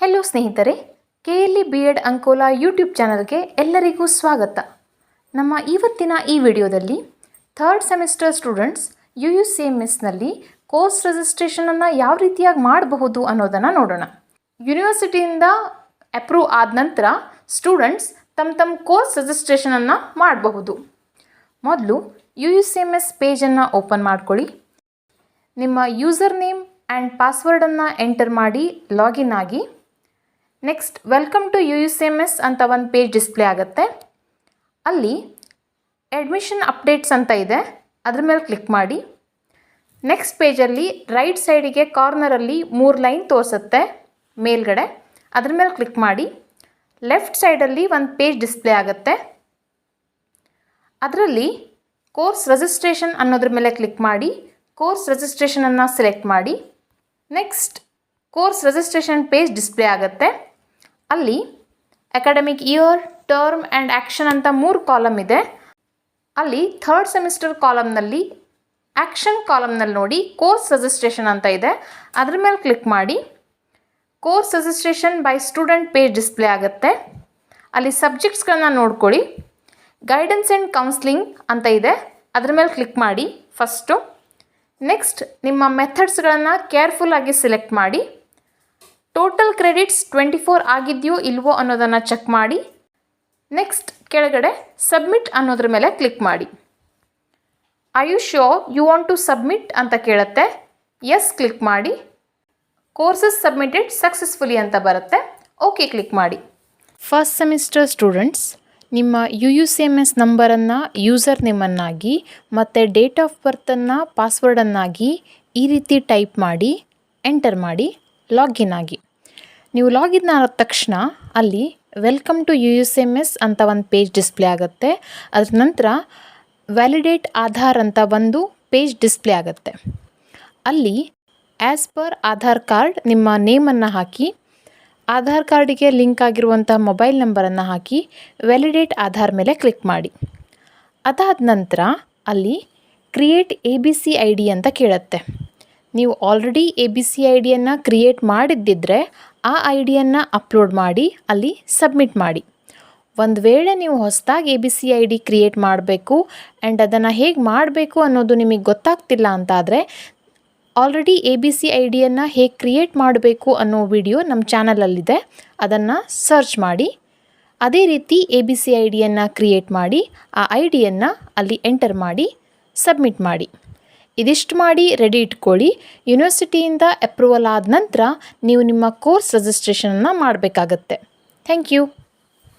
Hello ಸ್ನೇಹಿತರೆ K L E B Ed Ankola YouTube ಚಾನಲ್ಗೆ ಎಲ್ಲರಿಗೂ ಸ್ವಾಗತ. ನಮ್ಮ ಇವತ್ತಿನ ಈ ವಿಡಿಯೋದಲ್ಲಿ third semester students U U C M ಎಸ್ನಲ್ಲಿ course ರಿಜಿಸ್ಟ್ರೇಷನನ್ನು ಯಾವ ರೀತಿಯಾಗಿ ಮಾಡಬಹುದು ಅನ್ನೋದನ್ನು ನೋಡೋಣ. ಯೂನಿವರ್ಸಿಟಿಯಿಂದ ಅಪ್ರೂವ್ ಆದ ನಂತರ ಸ್ಟೂಡೆಂಟ್ಸ್ ತಮ್ಮ ತಮ್ಮ ಕೋರ್ಸ್ ರಿಜಿಸ್ಟ್ರೇಷನನ್ನು ಮಾಡಬಹುದು. ಮೊದಲು U U C M S ಪೇಜನ್ನು open ಮಾಡ್ಕೊಳ್ಳಿ. ನಿಮ್ಮ ಯೂಸರ್ ನೇಮ್ ಆ್ಯಂಡ್ ಪಾಸ್ವರ್ಡನ್ನು ಎಂಟರ್ ಮಾಡಿ ಲಾಗಿನ್ ಆಗಿ next welcome to U U C M S ಅಂತ ಒಂದು ಪೇಜ್ ಡಿಸ್ಪ್ಲೇ ಆಗುತ್ತೆ. ಅಲ್ಲಿ ಅಡ್ಮಿಷನ್ ಅಪ್ಡೇಟ್ಸ್ ಅಂತ ಇದೆ. ಅದ್ರ ಮೇಲೆ ಕ್ಲಿಕ್ ಮಾಡಿ. ನೆಕ್ಸ್ಟ್ ಪೇಜಲ್ಲಿ ರೈಟ್ ಸೈಡಿಗೆ ಕಾರ್ನರಲ್ಲಿ ಮೂರು ಲೈನ್ ತೋರಿಸುತ್ತೆ ಮೇಲ್ಗಡೆ. ಅದ್ರ ಮೇಲೆ ಕ್ಲಿಕ್ ಮಾಡಿ. ಲೆಫ್ಟ್ ಸೈಡಲ್ಲಿ ಒಂದು ಪೇಜ್ ಡಿಸ್ಪ್ಲೇ ಆಗುತ್ತೆ. ಅದರಲ್ಲಿ ಕೋರ್ಸ್ ರಿಜಿಸ್ಟ್ರೇಷನ್ ಅನ್ನೋದ್ರ ಮೇಲೆ ಕ್ಲಿಕ್ ಮಾಡಿ. ಕೋರ್ಸ್ ರಿಜಿಸ್ಟ್ರೇಷನನ್ನು ಸೆಲೆಕ್ಟ್ ಮಾಡಿ. Next course registration page display ಆಗುತ್ತೆ. ಅಲ್ಲಿ academic year term and action ಅಂತ ಮೂರು ಕಾಲಮ್ ಇದೆ. ಅಲ್ಲಿ ಥರ್ಡ್ ಸೆಮಿಸ್ಟರ್ ಕಾಲಮ್ನಲ್ಲಿ ಆ್ಯಕ್ಷನ್ ಕಾಲಮ್ನಲ್ಲಿ ನೋಡಿ ಕೋರ್ಸ್ ರಿಜಿಸ್ಟ್ರೇಷನ್ ಅಂತ ಇದೆ. ಅದ್ರ ಮೇಲೆ ಕ್ಲಿಕ್ ಮಾಡಿ. Course registration by student page display ಆಗುತ್ತೆ. ಅಲ್ಲಿ ಸಬ್ಜೆಕ್ಟ್ಸ್ಗಳನ್ನ ನೋಡ್ಕೊಳ್ಳಿ. ಗೈಡೆನ್ಸ್ ಆ್ಯಂಡ್ ಕೌನ್ಸ್ಲಿಂಗ್ ಅಂತ ಇದೆ. ಅದ್ರ ಮೇಲೆ ಕ್ಲಿಕ್ ಮಾಡಿ ಫಸ್ಟು ನೆಕ್ಸ್ಟ್ ನಿಮ್ಮ ಮೆಥಡ್ಸ್ಗಳನ್ನು ಕೇರ್ಫುಲ್ಲಾಗಿ ಸೆಲೆಕ್ಟ್ ಮಾಡಿ. ಟೋಟಲ್ ಕ್ರೆಡಿಟ್ಸ್ ಟ್ವೆಂಟಿ ಫೋರ್ ಆಗಿದೆಯೋ ಇಲ್ವೋ ಅನ್ನೋದನ್ನು ಚೆಕ್ ಮಾಡಿ. ನೆಕ್ಸ್ಟ್ ಕೆಳಗಡೆ ಸಬ್ಮಿಟ್ ಅನ್ನೋದ್ರ ಮೇಲೆ ಕ್ಲಿಕ್ ಮಾಡಿ. I you want to submit ಅಂತ ಕೇಳುತ್ತೆ. ಎಸ್ ಕ್ಲಿಕ್ ಮಾಡಿ. ಕೋರ್ಸಸ್ ಸಬ್ಮಿಟೆಡ್ ಸಕ್ಸಸ್ಫುಲಿ ಅಂತ ಬರುತ್ತೆ. ಓಕೆ ಕ್ಲಿಕ್ ಮಾಡಿ. ಫಸ್ಟ್ ಸೆಮಿಸ್ಟರ್ ಸ್ಟೂಡೆಂಟ್ಸ್ ನಿಮ್ಮ U U C M S ನಂಬರನ್ನು ಯೂಸರ್ ನಿಮ್ಮನ್ನಾಗಿ, ಮತ್ತು ಡೇಟ್ ಆಫ್ ಬರ್ತನ್ನು ಪಾಸ್ವರ್ಡನ್ನಾಗಿ ಈ ರೀತಿ ಟೈಪ್ ಮಾಡಿ ಎಂಟರ್ ಮಾಡಿ ಲಾಗಿನ್ ಆಗಿ. ನೀವು ಲಾಗಿನ್ ಆದ ತಕ್ಷಣ ಅಲ್ಲಿ welcome to U U C M S ಅಂತ ಒಂದು ಪೇಜ್ ಡಿಸ್ಪ್ಲೇ ಆಗುತ್ತೆ. ಅದ್ರ ನಂತರ ವ್ಯಾಲಿಡೇಟ್ ಆಧಾರ್ ಅಂತ ಒಂದು ಪೇಜ್ ಡಿಸ್ಪ್ಲೇ ಆಗುತ್ತೆ. ಅಲ್ಲಿ ಆ್ಯಸ್ ಪರ್ ಆಧಾರ್ ಕಾರ್ಡ್ ನಿಮ್ಮ ನೇಮನ್ನು ಹಾಕಿ, ಆಧಾರ್ ಕಾರ್ಡಿಗೆ ಲಿಂಕ್ ಆಗಿರುವಂಥ ಮೊಬೈಲ್ ನಂಬರನ್ನು ಹಾಕಿ ವ್ಯಾಲಿಡೇಟ್ ಆಧಾರ್ ಮೇಲೆ ಕ್ಲಿಕ್ ಮಾಡಿ. ಅದಾದ ನಂತರ ಅಲ್ಲಿ create A B C I D ಅಂತ ಕೇಳುತ್ತೆ. ನೀವು already A B C I ಡಿಯನ್ನು create ಮಾಡಿದ್ದಿದ್ರೆ ಆ ಐ ಡಿಯನ್ನು ಅಪ್ಲೋಡ್ ಮಾಡಿ, ಅಲ್ಲಿ ಸಬ್ಮಿಟ್ ಮಾಡಿ. ಒಂದು ವೇಳೆ ನೀವು ಹೊಸದಾಗಿ A B C I D create ಮಾಡಬೇಕು ಆ್ಯಂಡ್ ಅದನ್ನು ಹೇಗೆ ಮಾಡಬೇಕು ಅನ್ನೋದು ನಿಮಗೆ ಗೊತ್ತಾಗ್ತಿಲ್ಲ ಅಂತಾದರೆ already A B C I ಡಿಯನ್ನು ಹೇಗೆ ಕ್ರಿಯೇಟ್ ಮಾಡಬೇಕು ಅನ್ನೋ ವಿಡಿಯೋ ನಮ್ಮ ಚಾನಲಲ್ಲಿದೆ ಅದನ್ನು ಸರ್ಚ್ ಮಾಡಿ. ಅದೇ ರೀತಿ ಎ ಬಿ ಸಿ ಐ ಡಿಯನ್ನು ಕ್ರಿಯೇಟ್ ಮಾಡಿ, ಆ ಐ ಡಿಯನ್ನು ಅಲ್ಲಿ ಎಂಟರ್ ಮಾಡಿ ಸಬ್ಮಿಟ್ ಮಾಡಿ. ಇದಿಷ್ಟು ಮಾಡಿ ರೆಡಿ ಇಟ್ಕೊಳ್ಳಿ. ಯೂನಿವರ್ಸಿಟಿಯಿಂದ ಅಪ್ರೂವಲ್ ಆದ ನಂತರ ನೀವು ನಿಮ್ಮ ಕೋರ್ಸ್ ರಿಜಿಸ್ಟ್ರೇಷನನ್ನು ಮಾಡಬೇಕಾಗತ್ತೆ. Thank you